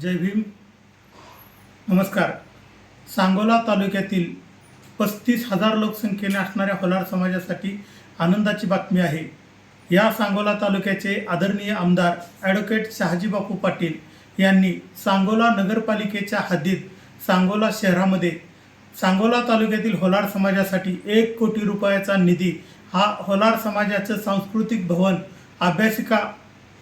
जय भीम. नमस्कार. सांगोला तालुक्यातील पस्तीस हजार लोकसंख्येने असणाऱ्या होलार समाजासाठी आनंदाची बातमी आहे. या सांगोला तालुक्याचे आदरणीय आमदार ॲडव्होकेट शहाजी बापू पाटील यांनी सांगोला नगरपालिकेच्या हद्दीत सांगोला शहरामध्ये सांगोला तालुक्यातील होलार समाजासाठी एक कोटी रुपयाचा निधी हा होलार समाजाचं सांस्कृतिक भवन अभ्यासिका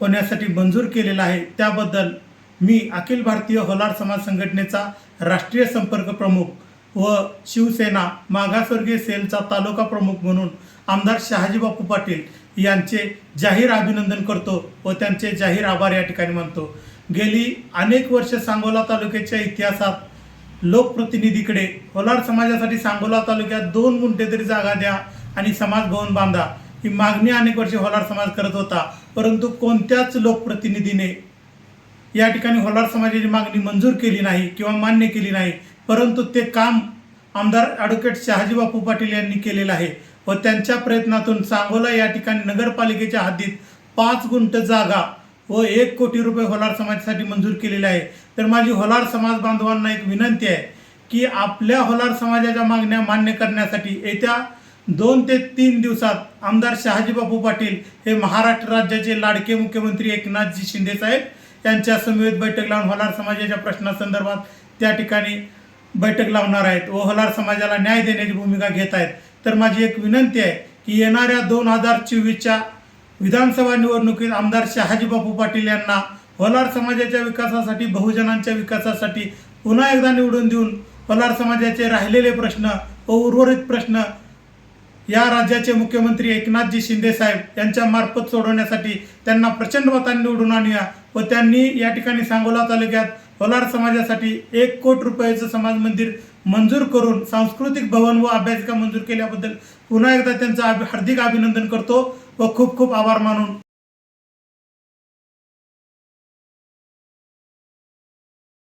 होण्यासाठी मंजूर केलेला आहे. त्याबद्दल मी अखिल भारतीय होलार समाज संघटनेचा राष्ट्रीय संपर्क प्रमुख व शिवसेना मागासवर्गीय सेलचा तालुका प्रमुख म्हणून आमदार शहाजीबापू पाटील यांचे जाहीर अभिनंदन करतो व त्यांचे जाहीर आभार या ठिकाणी मानतो. गेली अनेक वर्ष सांगोला तालुक्याच्या इतिहासात लोकप्रतिनिधीकडे होलार समाजासाठी सांगोला तालुक्यात दोन गुंठे तरी जागा द्या आणि समाज भवन बांधा ही मागणी अनेक वर्षे होलार समाज करत होता. परंतु कोणत्याच लोकप्रतिनिधीने या ठिकाणी होलार समाजाची मागणी मंजूर केली नाही किंवा मान्य केली नाही. परंतु ते काम आमदार ॲडव्होकेट शहाजी बापू पाटील यांनी केलेलं आहे व त्यांच्या प्रयत्नातून सांगोला या ठिकाणी नगरपालिकेच्या हद्दीत पाच गुंठ जागा व एक कोटी रुपये होलार समाजासाठी मंजूर केलेले आहे. तर माझी होलार समाज बांधवांना एक विनंती आहे की आपल्या होलार समाजाच्या मागण्या मान्य करण्यासाठी येत्या दोन ते तीन दिवसात आमदार शहाजी बापू पाटील हे महाराष्ट्र राज्याचे लाडके मुख्यमंत्री एकनाथजी शिंदे साहेब यांच्या समवेत बैठक लावून होलार समाजाच्या प्रश्नासंदर्भात त्या ठिकाणी बैठक लावणार आहेत व होलार समाजाला न्याय देण्याची भूमिका घेत आहेत. तर माझी एक विनंती आहे की येणाऱ्या दोन हजार चोवीसच्या विधानसभा निवडणुकीत आमदार शहाजी बापू पाटील यांना होलार समाजाच्या विकासासाठी बहुजनांच्या विकासासाठी पुन्हा एकदा निवडून देऊन होलार समाजाचे राहिलेले प्रश्न व उर्वरित प्रश्न या राज्याचे मुख्यमंत्री एकनाथजी शिंदे साहेब यांच्या मार्फत सोडवण्यासाठी त्यांना प्रचंड मतांनी निवडून आणूया. व त्यांनी या ठिकाणी सांगोला तालुक्यात होलार समाजासाठी एक कोटी रुपयाचं समाज मंदिर मंजूर करून सांस्कृतिक भवन व अभ्यासिका मंजूर केल्याबद्दल पुन्हा एकदा त्यांचं हार्दिक अभिनंदन करतो व खूप खूप आभार मानून